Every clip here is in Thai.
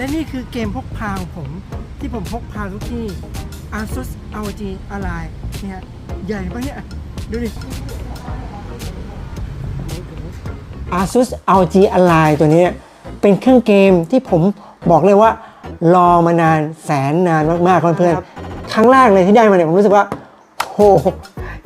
และนี่คือเกมพกพาของผม ที่ผมพกพาทุกที่ ASUS ROG Ally เนี่ย ใหญ่ปะเนี่ย ดูดิ ASUS ROG Ally ตัวเนี้ยเป็นเครื่องเกมที่ผมบอกเลยว่า รอมานานแสนนานมากๆเพื่อนๆครั้งแรกเลยที่ได้มาเนี่ยผมรู้สึกว่าโห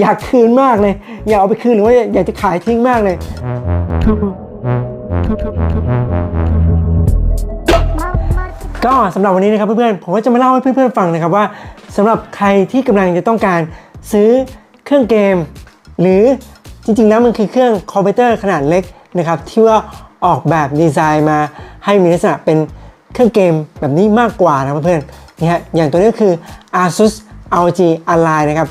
อยากคืนมากเลย อยากเอาไปคืนหรือว่าอยากจะขายทิ้งมากเลย ก็สำหรับวันนี้นะครับเพื่อนๆ ผมก็จะมาเล่าให้เพื่อนๆฟังนะครับว่าสำหรับใครที่กำลังจะต้องการซื้อเครื่องเกม หรือจริงๆแล้วมันคือเครื่องคอมพิวเตอร์ขนาดเล็กนะครับที่ว่าออกแบบดีไซน์มาให้มีลักษณะเป็นเครื่องเกมแบบนี้มากกว่านะเพื่อนๆนี่ฮะอย่างตัวนี้คือ ASUS ROG Ally นะครับ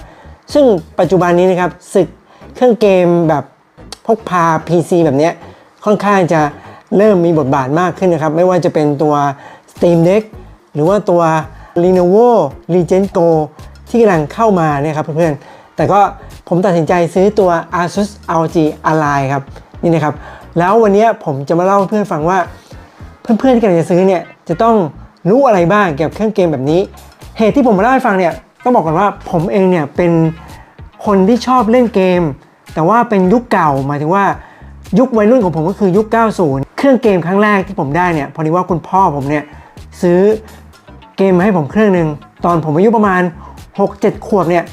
ซึ่งปัจจุบันนี้นะครับศึกเครื่องเกมแบบพกพา PC แบบนี้ค่อนข้างจะเริ่มมีบทบาทมากขึ้นนะครับไม่ว่าจะเป็นตัว Steam Deck หรือว่าตัว Lenovo Legion Go ที่กำลังเข้ามาเนี่ยครับเพื่อนๆ แต่ก็ผมตัดสินใจซื้อตัว ASUS ROG Ally ครับนี่นะครับ แล้ววันนี้ผมจะมาเล่าเพื่อนฟังว่า เพื่อนๆที่กำลังจะซื้อเนี่ยจะต้องรู้อะไรบ้างเกี่ยวกับเครื่องเกมแบบนี้ เหตุที่ผมมาเล่าให้ฟังเนี่ยต้องบอกก่อนว่าผมเองเนี่ยเป็นคนที่ชอบเล่นเกม แต่ว่าเป็นยุคเก่าหมายถึงว่ายุควัยรุ่นของผมก็คือยุค 90 เครื่องเกมครั้งแรกที่ผมได้เนี่ยพอดีว่าคุณพ่อผมเนี่ย ซื้อเกมมาให้ผมเครื่องหนึ่งตอนผมอายุประมาณ 6-7 ขวบเนี่ย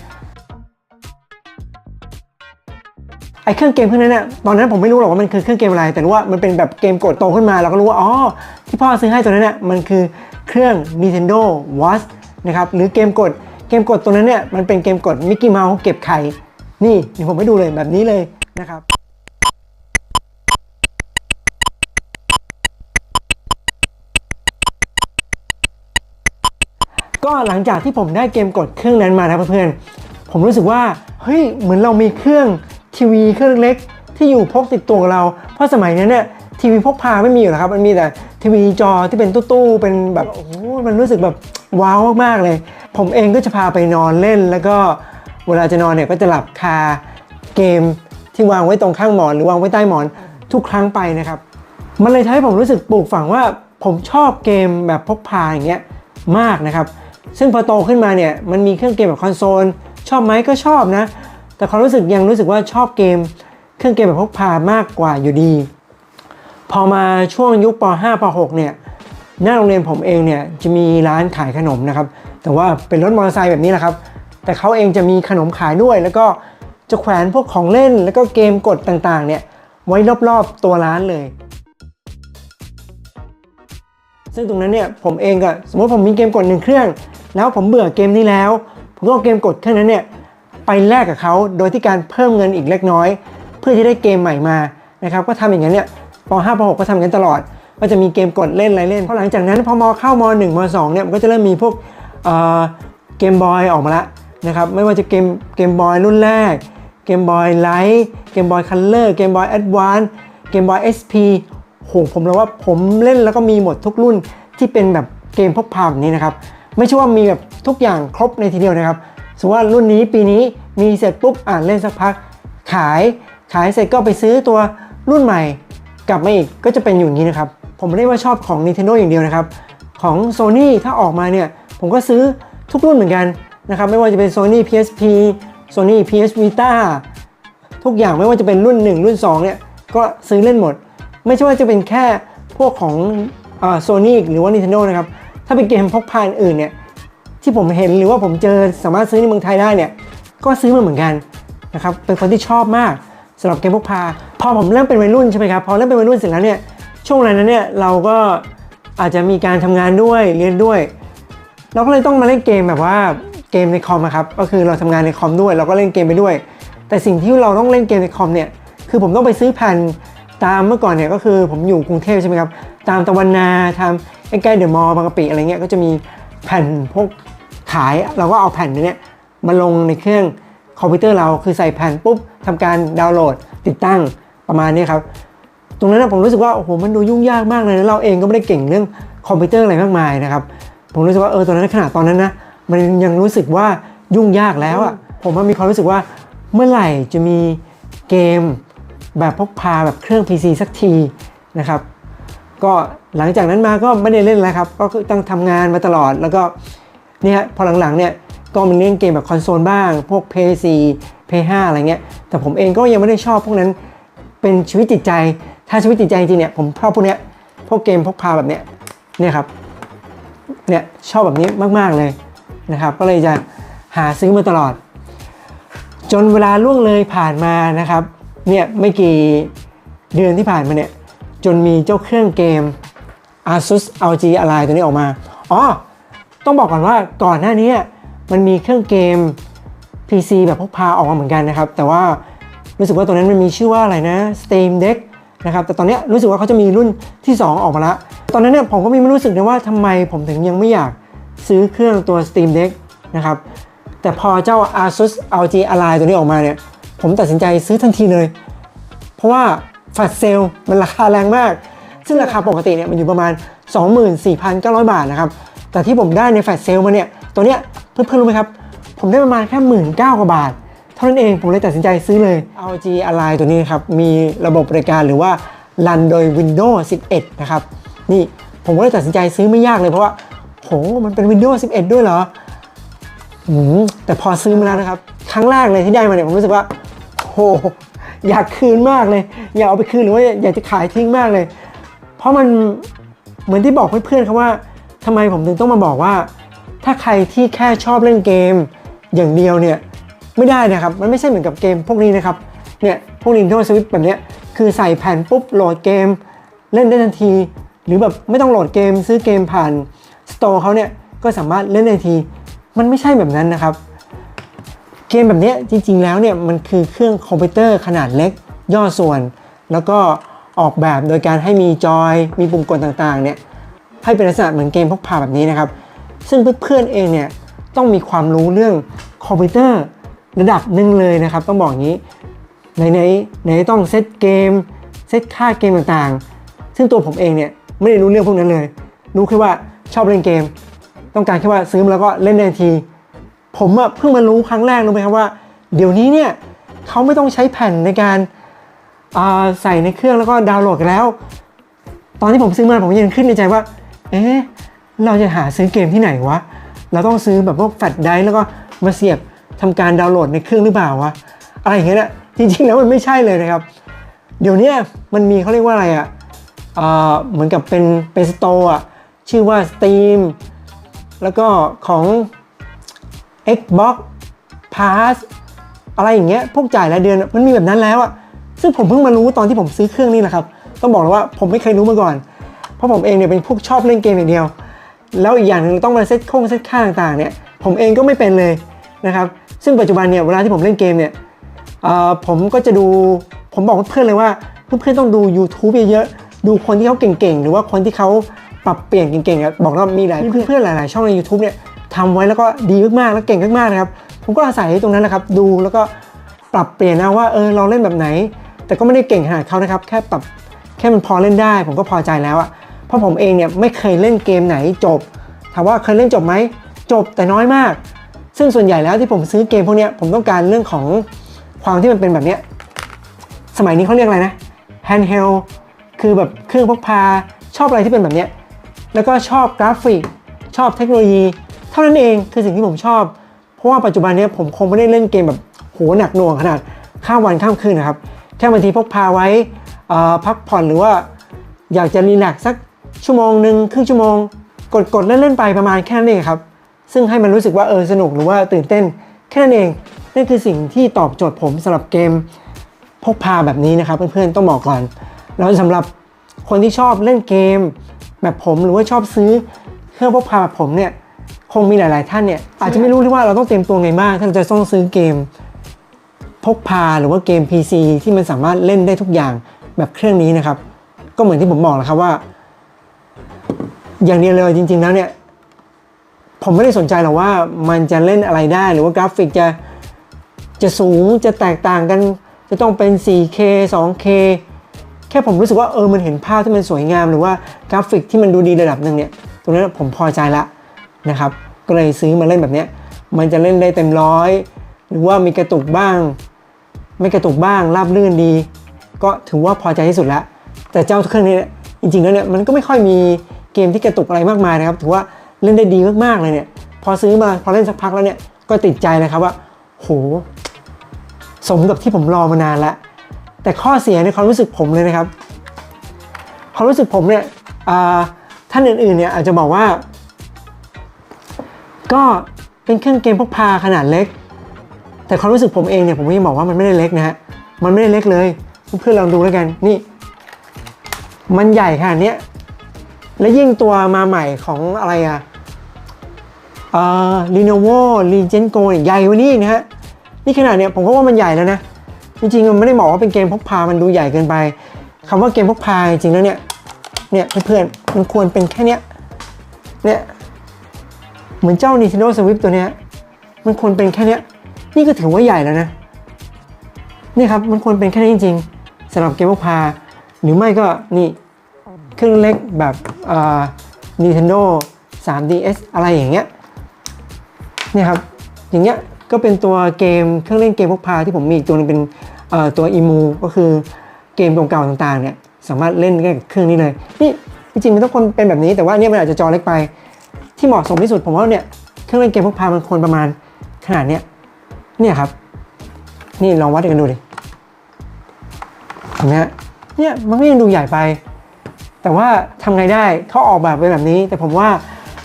ไอ้เครื่องเกมเครื่องนั้นเนี่ยตอนนั้นผมไม่รู้หรอกว่ามันคือเครื่องเกมอะไร แต่รู้ว่ามันเป็นแบบเกมกดโตขึ้นมาเราก็รู้ว่าอ๋อที่พ่อซื้อให้ตัวนั้นเนี่ยมันคือเครื่อง Nintendo Watch นะครับหรือเกมกดเกมกดตัวนั้นเนี่ยมันเป็นเกมกดมิกกี้เมาส์เก็บไข่นี่เดี๋ยวผมให้ดูเลยแบบนี้เลยนะครับ ก็หลังจากที่ผมได้เกมกดเครื่องนั้นมานะเพื่อนๆผมรู้สึกว่าเฮ้ยเหมือนเรามีเครื่องทีวีเครื่องเล็กที่อยู่พกติดตัวเรา เพราะสมัยนั้นเนี่ยทีวีพกพาไม่มีอยู่แล้วครับ มันมีแต่ทีวีจอที่เป็นตู้ๆเป็นแบบโอ้มันรู้สึกแบบว้าวมากๆเลย ผมเองก็จะพาไปนอนเล่น แล้วก็เวลาจะนอนเนี่ยก็จะหลับคาเกมที่วางไว้ตรงข้างหมอน หรือวางไว้ใต้หมอนทุกครั้งไปนะครับ มันเลยทำให้ผมรู้สึกปลูกฝังว่าผมชอบเกมแบบพกพาอย่างเงี้ยมากนะครับ ซึ่งพอโตขึ้นมาเนี่ยมันมีเครื่องเกมแบบคอนโซลชอบไหมก็ชอบนะ แต่ความรู้สึกยังรู้สึกว่าชอบเกม เครื่องเกมแบบพกพามากกว่าอยู่ดี พอมาช่วงยุคป .5 ป .6 เนี่ยหน้าโรงเรียนผมเองเนี่ยจะมีร้านขายขนมนะครับ แต่ว่าเป็นรถมอเตอร์ไซค์แบบนี้แหละครับ แต่เขาเองจะมีขนมขายด้วย แล้วก็จะแขวนพวกของเล่น แล้วก็เกมกดต่างๆ เนี่ยไว้รอบๆตัวร้านเลย ซึ่งตรงนั้นเนี่ยผมเองก็สมมติผมมีเกมกดหนึ่งเครื่อง แล้วผมเบื่อเกมนี้แล้ว ผมก็เอาเกมกดเครื่องนั้นเนี่ยไปแลกกับเขาโดยที่การเพิ่มเงินอีกเล็กน้อย เพื่อที่ได้เกมใหม่มานะครับก็ทำอย่างนั้นเนี่ยป .5 ป .6 ก็ทำกันตลอด ก็จะมีเกมกดเล่นอะไรเล่นพอหลังจากนั้นพอมเข้าม1ม2เนี่ยมันก็จะเริ่มมีพวกเอ่อเกมบอยออกมาละนะครับไม่ว่าจะเกมเกมบอยรุ่นแรกเกมบอยไลท์เกมบอยคัลเลอร์เกมบอยแอดวานซ์เกมบอยเอสพีโหผมเลยว่าผมเล่นแล้วก็มีหมดทุกรุ่นที่เป็นแบบเกมพกพาแบบนี้นะครับ ไม่ใช่ว่ามีแบบทุกอย่างครบในทีเดียวนะครับสมมติว่ารุ่นนี้ปีนี้มีเสร็จปุ๊บอ่านเล่นสักพัก ขายขายเสร็จก็ไปซื้อตัวรุ่นใหม่ กลับมาอีกก็จะเป็นอย่างนี้นะครับ ผมไม่ได้ว่าชอบของ Nintendo อย่างเดียวนะครับ ของ Sony ถ้าออกมาเนี่ย ผมก็ซื้อทุกรุ่นเหมือนกันนะครับ ไม่ว่าจะเป็น Sony PSP Sony PS Vita ทุกอย่างไม่ว่าจะเป็นรุ่น 1 รุ่น 2 เนี่ยก็ซื้อเล่นหมด ไม่ใช่ว่าจะเป็นแค่พวกของโซนี่หรือว่า Nintendo นะครับ ถ้าเป็นเกมพกพาอื่นเนี่ยที่ผมเห็นหรือว่าผมเจอสามารถซื้อในเมืองไทยได้เนี่ยก็ซื้อมาเหมือนกันนะครับเป็นคนที่ชอบมากสำหรับเกมพกพา พอผมเริ่มเป็นวัยรุ่นใช่ไหมครับพอเริ่มเป็นวัยรุ่นเสร็จแล้วเนี่ยช่วงเวลานั้นเนี่ยเราก็อาจจะมีการทำงานด้วยเรียนด้วย เราก็เลยต้องมาเล่นเกมแบบว่าเกมในคอมครับก็คือเราทำงานในคอมด้วย เราก็เล่นเกมไปด้วย แต่สิ่งที่เราต้องเล่นเกมในคอมเนี่ยคือผมต้องไปซื้อแผ่นตามเมื่อก่อนเนี่ยก็คือผมอยู่กรุงเทพใช่ไหมครับตามตะวันนาทำ ใกล้ๆเดอะมอลล์บางกะปิอะไรเงี้ยก็จะมีแผ่นพวกขายเราก็เอาแผ่นเนี้ยมาลงในเครื่องคอมพิวเตอร์เราคือใส่แผ่นปุ๊บทำการดาวน์โหลดติดตั้งประมาณนี้ครับ ตรงนั้นนะผมรู้สึกว่าโอ้โหมันดูยุ่งยากมากเลยนะเราเองก็ไม่ได้เก่งเรื่องคอมพิวเตอร์อะไรมากมายนะครับ ผมรู้สึกว่าเออตอนนั้นขนาดตอนนั้นนะมันยังรู้สึกว่ายุ่งยากแล้วอะ่ะผมว่ามีความรู้สึกว่าเมื่อไหร่จะมีเกมแบบพกพาแบบเครื่อง PC สักทีนะครับ ก็หลังจากนั้นมาก็ไม่ได้เล่นแล้วครับ ก็คือต้องทำงานมาตลอด แล้วก็เนี่ยพอหลังๆเนี่ยก็มันเล่นเกมแบบคอนโซลบ้าง พวก p s 4 p 5อะไรเงี้ย แต่ผมเองก็ยังไม่ได้ชอบพวกนั้น เป็นชีวิตจิตใจ ถ้าชีวิตจิตใจจริงเนี่ยผมชอบพวกเนี้ย พวกเกมพกพาแบบเนี้ย เนี่ยครับ เนี่ยชอบแบบนี้มากๆเลยนะครับ ก็เลยจะหาซื้อมาตลอด จนเวลาล่วงเลยผ่านมานะครับ เนี่ยไม่กี่เดือนที่ผ่านมาเนี่ย จนมีเจ้าเครื่องเกม ASUS ROG Ally ตัวนี้ออกมา อ๋อ ต้องบอกก่อนว่าก่อนหน้านี้มันมีเครื่องเกม PC แบบพกพาออกมาเหมือนกันนะครับ แต่ว่ารู้สึกว่าตัวนั้นมันมีชื่อว่าอะไรนะ Steam Deck นะครับ แต่ตอนนี้รู้สึกว่าเขาจะมีรุ่นที่ 2 ออกมาล้วตอนนั้นเนี่ยผมก็มีไม่รู้สึกนะว่าทำไมผมถึงยังไม่อยากซื้อเครื่องตัว Steam Deck นะครับ แต่พอเจ้า ASUS ROG Ally ตัวนี้ออกมาเนี่ย ผมตัดสินใจซื้อทันทีเลย เพราะว่า แฟลชเซลมันราคาแรงมาก ซึ่งราคาปกติเนี่ยมันอยู่ประมาณ 24,900 บาทนะครับ แต่ที่ผมได้ในแฟลชเซลมาเนี่ยตัวเนี้ยเพื่อนๆรู้ไหมครับ ผมได้ประมาณแค่หมื่นเก้ากว่าบาท เท่านั้นเองผมเลยตัดสินใจซื้อเลย ROG Ally ตัวนี้ครับ มีระบบบริการหรือว่ารันโดย Windows 11 นะครับ นี่ผมก็เลยตัดสินใจซื้อไม่ยากเลยเพราะว่าโหมันเป็น Windows 11 ด้วยเหรออืมแต่พอซื้อมาแล้วนะครับ ครั้งแรกเลยที่ได้มาเนี่ยผมรู้สึกว่าโห อยากคืนมากเลย อยากเอาไปคืนหรือว่าอยากจะขายทิ้งมากเลย เพราะมันเหมือนที่บอกเพื่อนๆครับว่าทำไมผมถึงต้องมาบอกว่า ถ้าใครที่แค่ชอบเล่นเกม อย่างเดียวเนี่ยไม่ได้นะครับ มันไม่ใช่เหมือนกับเกมพวกนี้นะครับเนี่ยพวก Nintendo Switch แบบเนี้ยคือใส่แผ่นปุ๊บโหลดเกม เล่นได้ทันที หรือแบบไม่ต้องโหลดเกม ซื้อเกมผ่านสโตร์เขาเนี่ยก็สามารถเล่นได้ทันที มันไม่ใช่แบบนั้นนะครับ เกมแบบนี้จริงๆแล้วเนี่ยมันคือเครื่องคอมพิวเตอร์ขนาดเล็กย่อส่วน แล้วก็ออกแบบโดยการให้มีจอย มีปุ่มกดต่างๆเนี่ยให้เป็นลักษณะเหมือนเกมพกพาแบบนี้นะครับ ซึ่งเพื่อนๆเองเนี่ยต้องมีความรู้เรื่องคอมพิวเตอร์ระดับหนึ่งเลยนะครับ ต้องบอกอย่างนี้ไหนไหนไหนต้องเซตเกมเซตค่าเกมต่างๆ ซึ่งตัวผมเองเนี่ยไม่ได้รู้เรื่องพวกนั้นเลย รู้แค่ว่าชอบเล่นเกม ต้องการแค่ว่าซื้อมาแล้วก็เล่นได้ทันที ผมอะเพิ่งมารู้ครั้งแรกรู้ไหมครับว่า เดี๋ยวนี้เนี่ยเขาไม่ต้องใช้แผ่นในการใส่ในเครื่องแล้วก็ดาวน์โหลดแล้ว ตอนที่ผมซื้อมาผมยังขึ้นในใจว่า เอ๊ะเราจะหาซื้อเกมที่ไหนวะ เราต้องซื้อแบบพวกแฟลชไดร์แล้วก็มาเสียบทำการดาวน์โหลดในเครื่องหรือเปล่าวะ อะไรอย่างเงี้ยนะจริงๆแล้วมันไม่ใช่เลยนะครับ เดี๋ยวนี้มันมีเขาเรียกว่าอะไรอะ่ะเอ่อเหมือนกับเป็นเป็นสโตร์อะชื่อว่า Steam แล้วก็ของ Xbox Pass อะไรอย่างเงี้ยพวกจ่ายรายเดือนมันมีแบบนั้นแล้วอะซึ่งผมเพิ่งมารู้ตอนที่ผมซื้อเครื่องนี้แหละครับ ต้องบอกเลยว่าผมไม่เคยรู้มาก่อน เพราะผมเองเนี่ยเป็นพวกชอบเล่นเกมอย่างเดียว แล้วอีกอย่างหนึ่งต้องมาเซตโค้งเซตค่าต่างๆเนี่ยผมเองก็ไม่เป็นเลยนะครับซึ่งปัจจุบันเนี่ยเวลาที่ผมเล่นเกมเนี่ยอ่อผมก็จะดูผมบอกเพื่อนเลยว่าเพื่อนๆต้องดู YouTube เยอะๆดูคนที่เขาเก่งๆ หรือว่าคนที่เขาปรับเปลี่ยนเก่งๆบอกว่ามีหลายเพื่อนๆหลายๆช่องใน YouTube เนี่ย ทำไว้แล้วก็ดีมากๆแล้วเก่งมากๆนะครับ ผมก็อาศัยตรงนั้นแหละครับ ดูแล้วก็ปรับเปลี่ยนนะว่าเออเราเล่นแบบไหน แต่ก็ไม่ได้เก่งขนาดเขานะครับ แค่ปรับแค่มันพอเล่นได้ ผมก็พอใจแล้วอะเพราะผมเองเนี่ยไม่เคยเล่นเกมไหนจบ ถามว่าเคยเล่นจบไหมจบแต่น้อยมาก ซึ่งส่วนใหญ่แล้วที่ผมซื้อเกมพวกเนี้ยผมต้องการเรื่องของความที่มันเป็นแบบเนี้ยสมัยนี้เขาเรียกอะไรนะ handheld คือแบบเครื่องพกพาชอบอะไรที่เป็นแบบเนี้ยแล้วก็ชอบกราฟิก ชอบเทคโนโลยี ท่านั้นเองคือสิ่งที่ผมชอบ เพราะว่าปัจจุบันนี้ผมคงไม่ได้เล่นเกมแบบโหหนักหน่วงขนาดข้ามวันข้ามคืนนะครับแค่บางทีพกพาไว้พักผ่อนหรือว่า อยากจะรีแลกซ์สักชั่วโมงหนึ่งครึ่งชั่วโมง กดกดเล่นเล่นๆไปประมาณแค่นั้นเองครับ ซึ่งให้มันรู้สึกว่าเออสนุกหรือว่าตื่นเต้น แค่นั้นเอง นั่นคือสิ่งที่ตอบโจทย์ผมสำหรับเกมพกพาแบบนี้นะครับ เพื่อนๆต้องบอกก่อน แล้วสำหรับคนที่ชอบเล่นเกม แบบผมหรือว่าชอบซื้อเครื่องพกพาแบบผมเนี่ย งมีหลาย ๆ ท่านเนี่ยอาจจะไม่รู้ที่ว่าเราต้องเตรียมตัวไงบ้างถ้าเราจะต้องซื้อเกมพกพาหรือว่าเกม PC ที่มันสามารถเล่นได้ทุกอย่างแบบเครื่องนี้นะครับ ก็เหมือนที่ผมบอกแหละครับว่า อย่างเดียวเลยจริง ๆ แล้วเนี่ยผมไม่ได้สนใจหรอกว่ามันจะเล่นอะไรได้หรือว่ากราฟิกจะจะสูงจะแตกต่างกัน จะต้องเป็น 4K 2K แค่ผมรู้สึกว่าเออมันเห็นภาพที่มันสวยงาม หรือว่ากราฟิกที่มันดูดีระดับหนึ่งเนี่ยตรงนั้นผมพอใจละนะครับ ก็เลยซื้อมาเล่นแบบเนี้ยมันจะเล่นได้เต็มร้อย หรือว่ามีกระตุกบ้าง ไม่กระตุกบ้างราบลื่นดี ก็ถือว่าพอใจที่สุดแล้ว แต่เจ้าเครื่องนี้เนี่ยจริงๆแล้วเนี่ยมันก็ไม่ค่อยมีเกมที่กระตุกอะไรมากมายนะครับ ถือว่าเล่นได้ดีมากๆเลยเนี่ย พอซื้อมาพอเล่นสักพักแล้วเนี่ยก็ติดใจเลยครับว่าโหสมกับที่ผมรอมานานแล้ว แต่ข้อเสียในความรู้สึกผมเลยนะครับ ความรู้สึกผมเนี่ยท่านอื่นๆเนี่ยอาจจะบอกว่า ก็เป็นเครื่องเกมพกพาขนาดเล็ก แต่ความรู้สึกผมเองเนี่ยผมก็ยังบอกว่ามันไม่ได้เล็กนะฮะ มันไม่ได้เล็กเลย เพื่อนๆลองดูแล้วกันนี่ มันใหญ่ขนาดเนี้ยและยิ่งตัวมาใหม่ของอะไรอะเอ่อ Lenovo Legion Go เนี่ยใหญ่กว่านี้นะฮะ นี่ขนาดเนี้ยผมก็ว่ามันใหญ่แล้วนะ จริงๆมันไม่ได้บอกว่าเป็นเกมพกพา มันดูใหญ่เกินไปคำว่าเกมพกพาจริงๆแล้วเนี่ย เนี่ยเพื่อนๆมันควรเป็นแค่เนี้ย เนี่ย เหมือนเจ้า Nintendo Switch ตัวเนี้ยมันควรเป็นแค่เนี้ยนี่ก็ถือว่าใหญ่แล้วนะนี่ครับมันควรเป็นแค่นี้จริงๆสำหรับเกมพกพาหรือไม่ก็นี่เครื่องเล็กแบบอ่า Nintendo 3DS อะไรอย่างเงี้ยนี่ครับอย่างเงี้ยก็เป็นตัวเกมเครื่องเล่นเกมพกพาที่ผมมีอีกตัวหนึงเป็นตัวอีมูก็คือเกมเก่าๆต่างๆเนี่ยสามารถเล่นได้กับเครื่องนี้เลยนี่จริงๆมันต้องคนเป็นแบบนี้แต่ว่าเนี่ยมันอาจจะจอเล็กไป ที่เหมาะสมที่สุดผมว่าเนี่ยเครื่องเล่นเกมพกพามันควรประมาณขนาดเนี้ยเนี่ยครับ นี่ลองวัดกันดูดิเห็นไหมฮะเนี่ยมันก็ยังดูใหญ่ไป แต่ว่าทำไงได้เขาออกแบบไปแบบนี้ แต่ผมว่า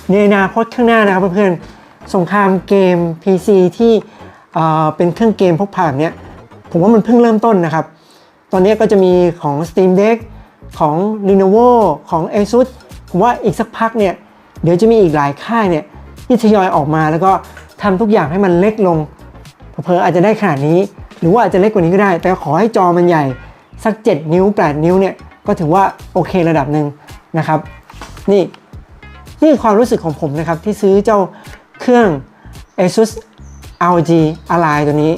ในอนาคตข้างหน้านะครับเพื่อนๆสงครามเกม PC ที่เอ่อเป็นเครื่องเกมพกพาแบบเนี้ยผมว่ามันเพิ่งเริ่มต้นนะครับ ตอนนี้ก็จะมีของ Steam Deck ของ Lenovo ของ ASUS ผมว่าอีกสักพักเนี่ย เดี๋ยวจะมีอีกหลายค่ายเนี่ยที่ทยอยออกมาแล้วก็ทำทุกอย่างให้มันเล็กลงเผลอๆอาจจะได้ขนาดนี้ หรือว่าอาจจะเล็กกว่านี้ก็ได้ แต่ขอให้จอมันใหญ่สัก 7 นิ้ว 8 นิ้วเนี่ยก็ถือว่าโอเคระดับหนึ่งนะครับ นี่นี่ความรู้สึกของผมนะครับที่ซื้อเจ้าเครื่อง ASUS ROG Ally ตัวนี้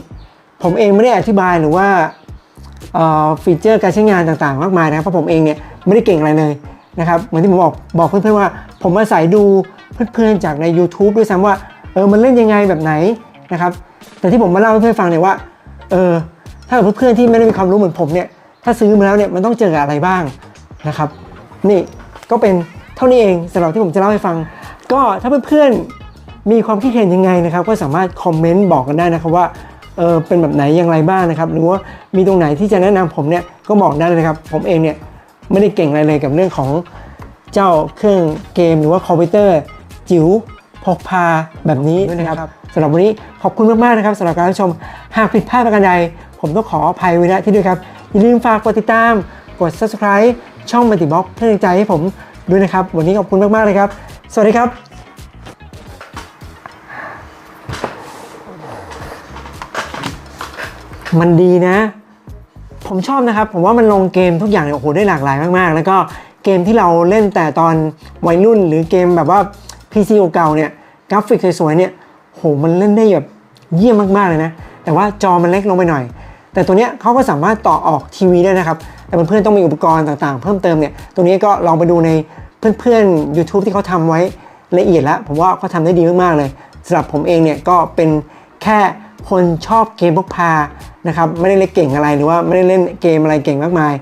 ผมเองไม่ได้อธิบายหรือว่าเอ่อฟีเจอร์การใช้งานต่างๆ มากมายนะครับเพราะผมเองเนี่ยไม่ได้เก่งอะไรเลย นะครับเหมือนที่ผมบอกบอกเพื่อนๆว่า ผมอาศัยดูเพื่อนๆจากใน YouTube ด้วยซ้ำว่าเออมันเล่นยังไงแบบไหนนะครับแต่ที่ผมมาเล่าให้เพื่อนฟังเนี่ยว่าเออถ้าเพื่อนๆที่ไม่ได้มีความรู้เหมือนผมเนี่ยถ้าซื้อมาแล้วเนี่ยมันต้องเจอกับอะไรบ้างนะครับ นี่ก็เป็นเท่านี้เองสำหรับที่ผมจะเล่าให้ฟัง ก็ถ้าเพื่อนๆมีความคิดเห็นยังไงนะครับ ก็สามารถคอมเมนต์บอกกันได้นะครับว่าเออเป็นแบบไหนอย่างไรบ้างนะครับ หรือว่ามีตรงไหนที่จะแนะนำผมเนี่ยก็บอกได้เลยนะครับ ผมเองเนี่ย ไม่ได้เก่งอะไรเลยกับเรื่องของเจ้าเครื่องเกมหรือว่าคอมพิวเตอร์จิ๋วพกพาแบบนี้นะครับสำหรับวันนี้ขอบคุณมากๆนะครับสำหรับการรับชมหากผิดพลาดประการใด ผมต้องขออภัยไว้ณที่ด้วยครับ อย่าลืมฝากกดติดตาม กด subscribe ช่องมัลติบ็อกเพื่อเป็นกำลังใจให้ผมด้วยนะครับ วันนี้ขอบคุณมากๆเลยครับ สวัสดีครับมันดีนะ ผมชอบนะครับ ผมว่ามันลงเกมทุกอย่างเนี่ยโอ้โหได้หลากหลายมากๆ แล้วก็เกมที่เราเล่นแต่ตอนวัยรุ่น หรือเกมแบบว่า PC เก่าเนี่ยกราฟิกสวยๆเนี่ยโหมันเล่นได้แบบเยี่ยมมากๆเลยนะ แต่ว่าจอมันเล็กลงไปหน่อย แต่ตัวเนี้ยเขาก็สามารถต่อออกทีวีได้นะครับ แต่เพื่อนๆต้องมีอุปกรณ์ต่างๆ เพิ่มเติมเนี่ยตัวนี้ก็ลองไปดูในเพื่อนๆ YouTube ที่เขาทำไว้ละเอียดแล้ว ผมว่าเขาทำได้ดีมากๆเลยสำหรับผมเองเนี่ยก็เป็นแค่ คนชอบเกมพกพานะครับไม่ได้เล่นเก่งอะไรหรือว่าไม่ได้เล่นเกมอะไรเก่งมากมาย